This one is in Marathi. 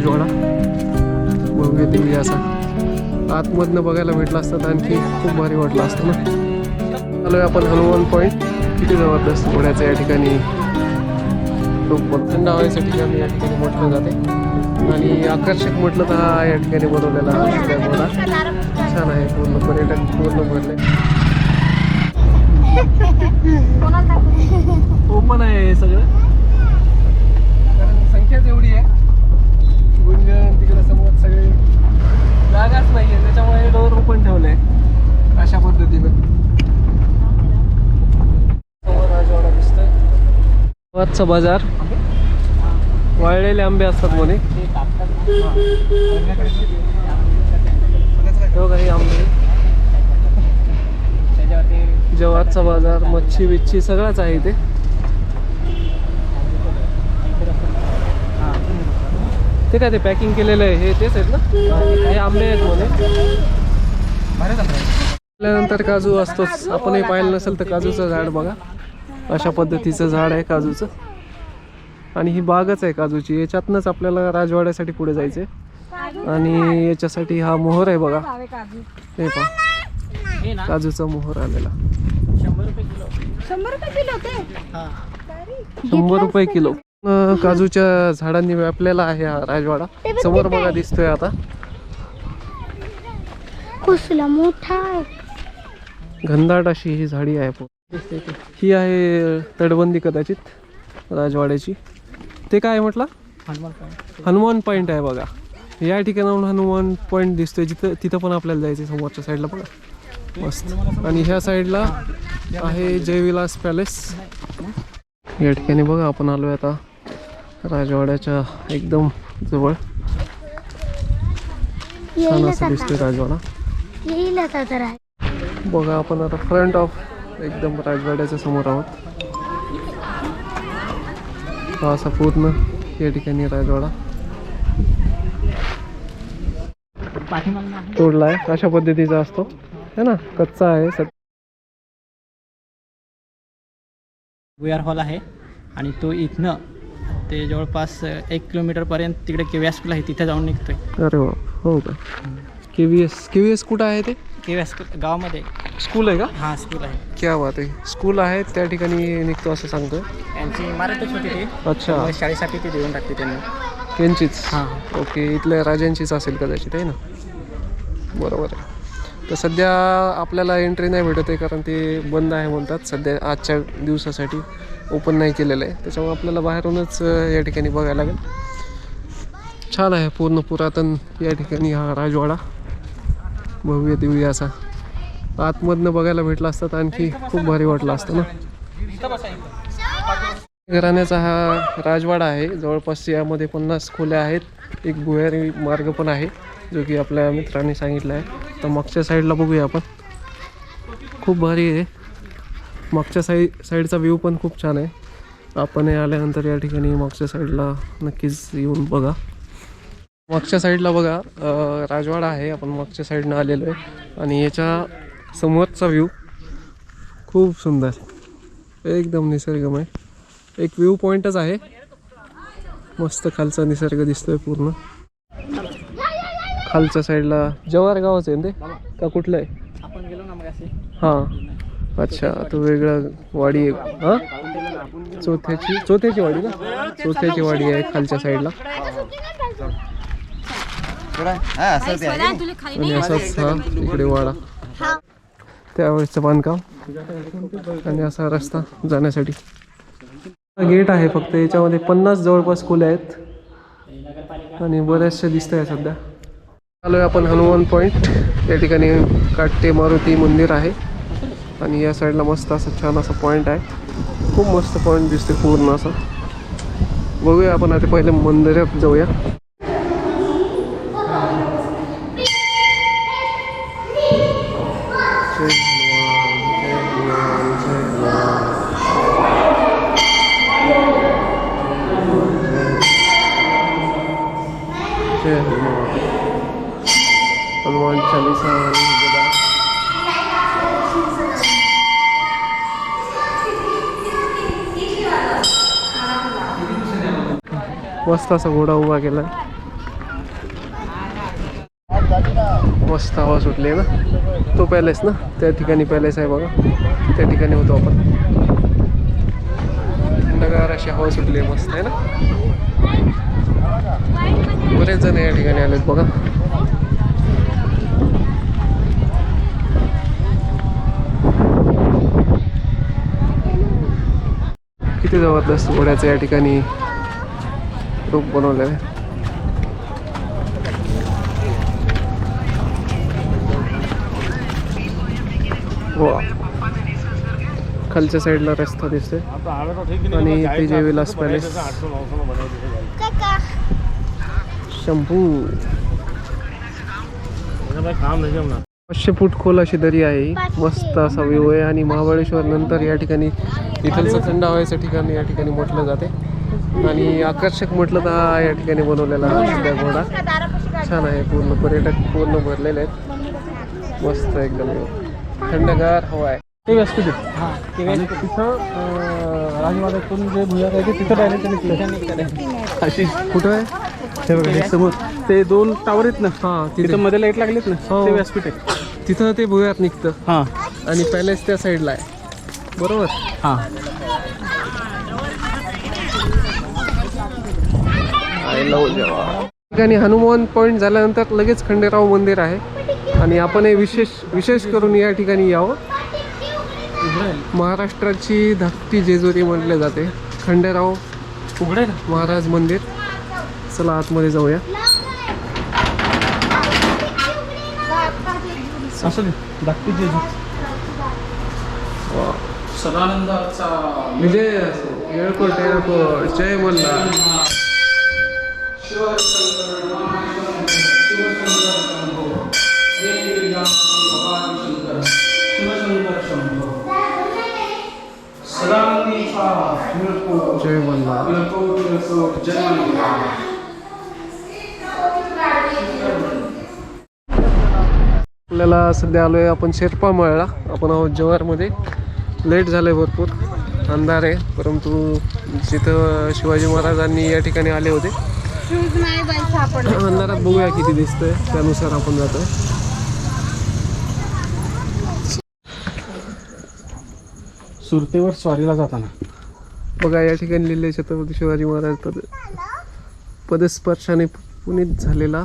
राजवाडा भव्य दिव्य असा. आतमधनं बघायला भेटला असतं आणखी खूप भारी वाटलं असतं ना. आलो आपण हनुमान पॉईंट किती जबरदस्त पुण्याचं या ठिकाणी. खूप थंड हवेचं ठिकाण या ठिकाणी म्हटलं जाते. आणि आकर्षक म्हटलं तर हा या ठिकाणी बनवलेला हा छान आहे पूर्ण पर्यटक पूर्ण भरले ओपन आहे हे सगळं कारण संख्याच एवढी आहे गुंजन तिकडे समोर सगळे जागाच नाही आहे त्याच्यामुळे डोर ओपन ठेवलंय अशा पद्धतीनं समोर राजवाडा दिसतोय गावाचा बाजार. वाळलेले आंबे असतात म्हणे. काही आंबे. जेव्हाचा बाजार मच्छी बिच्छी सगळंच आहे इथे. ते काय ते पॅकिंग केलेलं आहे हे तेच आहेत ना? हे आंबे आहेत म्हणे. आपल्यानंतर काजू असतोच. आपणही पाहिलं नसेल तर काजूचं झाड बघा. अशा पद्धतीचं झाड आहे काजूचं. आणि ही बागच आहे काजूची. याच्यातनंच आपल्याला राजवाड्यासाठी पुढे जायचंय. आणि याच्यासाठी हा मोहर आहे बघा. हे पहा. काजूचा मोहर आलेला. शंभर रुपये किलो. काजूच्या झाडांनी व्यापलेला आहे हा राजवाडा. समोर बघा दिसतोय आता. कुसला मोठा घनदाट अशी ही झाडी आहे. ही आहे तटबंदी कदाचित राजवाड्याची. ते काय आहे म्हटलं? हनुमान पॉईंट आहे बघा. या ठिकाणाहून हनुमान पॉईंट दिसतोय. जिथं तिथं पण आपल्याला जायचं आहे समोरच्या साईडला बघा. मस्त. आणि ह्या साईडला आहे जयविलास पॅलेस या ठिकाणी बघा आपण आलोय आता राजवाड्याच्या एकदम जवळ. छान असं दिसतोय आता राजवाडा बघा आपण आता फ्रंट ऑफ एकदम राजवाड्याच्या समोर आहोत. हा असा पूर्ण या ठिकाणी राजवाडा. तोडलाय. अशा पद्धतीचा असतो. है ना? कच्चा आहे. सध्या भुयार हॉल आहे. आणि तो इथनं ते जवळपास एक किलोमीटरपर्यंत तिकडे केव्या स्कूल आहे. तिथे जाऊन निघतोय. अरे हो का? K V S K V S कुठं आहे ते? केव्या स्कूल गावामध्ये. स्कूल आहे का? हा स्कूल आहे. क्या बात आहे. स्कूल आहे त्या ठिकाणी निघतो असं सांगतोय. त्यांची इमारतच होती ती. अच्छा. त्यामुळे शाळेसाठी ती देऊन टाकते त्यांनी. त्यांचीच? हां. ओके इथल्या राजांचीच असेल कदाचित आहे ना? बरोबर आहे. तर सध्या आपल्याला एंट्री नाही भेटत आहे कारण ते बंद आहे म्हणतात. सध्या आजच्या दिवसासाठी ओपन नाही केलेलं आहे. त्याच्यामुळे आपल्याला बाहेरूनच अं, या ठिकाणी बघायला लागेल. छान आहे पूर्ण पुरातन या ठिकाणी हा राजवाडा. भव्य दिव्य असा. आतमधनं बघायला भेटला असतात आणखी खूप भारी वाटलं असतं ना. घराण्याचा हा राजवाडा आहे. जवळपास यामध्ये पन्नास खोल्या आहेत. एक भुयारी मार्ग पण आहे जो की आपल्या मित्रांनी सांगितला आहे. तर मागच्या साईडला बघूया आपण. खूप भारी आहे. मागच्या साई साईडचा व्ह्यू पण खूप छान आहे. आपण आल्यानंतर या ठिकाणी मागच्या साईडला नक्कीच येऊन बघा. मागच्या साईडला बघा राजवाडा आहे आपण मागच्या साईडनं आलेलो आहे. आणि याच्या समोरचा व्ह्यू खूप सुंदर एकदम निसर्गमय. एक व्ह्यू पॉईंटच आहे. मस्त खालचा निसर्ग दिसतोय पूर्ण. खालच्या साईडला जवार गावच आहे ना ते? का कुठलं आहे? आपण गेलो ना हां. अच्छा तो वेगळा वाडी आहे. हां? चौथ्याची चौथ्याची वाडी ना चौथ्याची वाडी आहे खालच्या साईडला. आणि असाच हा इकडे वाडा त्यावेळेसचं बांधकाम आणि असा रस्ता जाण्यासाठी. गेट आहे फक्त याच्यामध्ये पन्नास जवळपास खोल्या आहेत. आणि बऱ्याचशा दिसत आहे सध्या. आलोय आपण हनुमान पॉईंट या ठिकाणी काट्टे मारुती मंदिर आहे. आणि या साईडला मस्त असं छान असं पॉईंट आहे. खूप मस्त पॉईंट दिसते पूर्ण असं. बघूया आपण आता पहिले मंदिरात जाऊया. मस्त असा घोडा उभा केला. मस्त हवा सुटली आहे ना. तो पॅलेस ना त्या ठिकाणी पॅलेस आहे बघा. त्या ठिकाणी होतो आपण. थंडगार अशी हवा सुटली आहे मस्त आहे ना. बरेच जण या ठिकाणी आलेत बघा. किती जबरदस्त घोड्याचं या ठिकाणी रूप बनवलेलं आहे. वा. खालच्या साईडला रस्ता दिसतोय. आणि ते जे विलास पॅलेस शंभू. पाचशे फूट खोल अशी दरी आहे. मस्त असा व्यू आहे. आणि महाबळेश्वर नंतर या ठिकाणी इथलचं थंड हवायचं ठिकाण या ठिकाणी म्हटलं जाते. आणि आकर्षक म्हटलं तर हा या ठिकाणी बनवलेला हा सध्या घोडा. छान आहे पूर्ण पर्यटक पूर्ण भरलेले आहेत. मस्त एकदम. थंडगार हवा आहे. ते व्यासपीठ हां ते तिथं अं, राजमार्गातून जे भुयार आहे ते तिथं डायरेक्ट अशी कुठं आहे? हे बघा हे समोर. ते दोन टावर आहेत ना? हां तिथं. तिथं मध्ये लाइट लागलेत ना? हो. ते व्यासपीठ आहे तिथं ते भुयार निघतं. हां. आणि पॅलेस त्या साईडला आहे. बरोबर? हां. ठिकाणी हनुमान पॉईंट झाल्यानंतर लगेच खंडेराव मंदिर आहे. आणि आपण हे विशेष विशेष करून या ठिकाणी यावं. महाराष्ट्राची धाकटी जेजुरी म्हटले जाते. खंडेराव उघडे महाराज मंदिर. चला आतमध्ये जाऊया. धाकटी जेजू सदानंदाचा विजय असो येळकोट येळकोट. जय मल्हार. आपल्याला सध्या आलोय आपण शेर्पा मळला आपण आहोत जव्हारमध्ये. लेट झालंय भरपूर. अंधार आहे. परंतु जिथं शिवाजी महाराजांनी या ठिकाणी आले होते अंधारात बघूया किती दिसतंय त्यानुसार आपण जातो सुरतेवर स्वारीला जाताना. बघा या ठिकाणी लिहिले छत्रपती शिवाजी महाराज पद पदस्पर्शाने पुनीत झालेला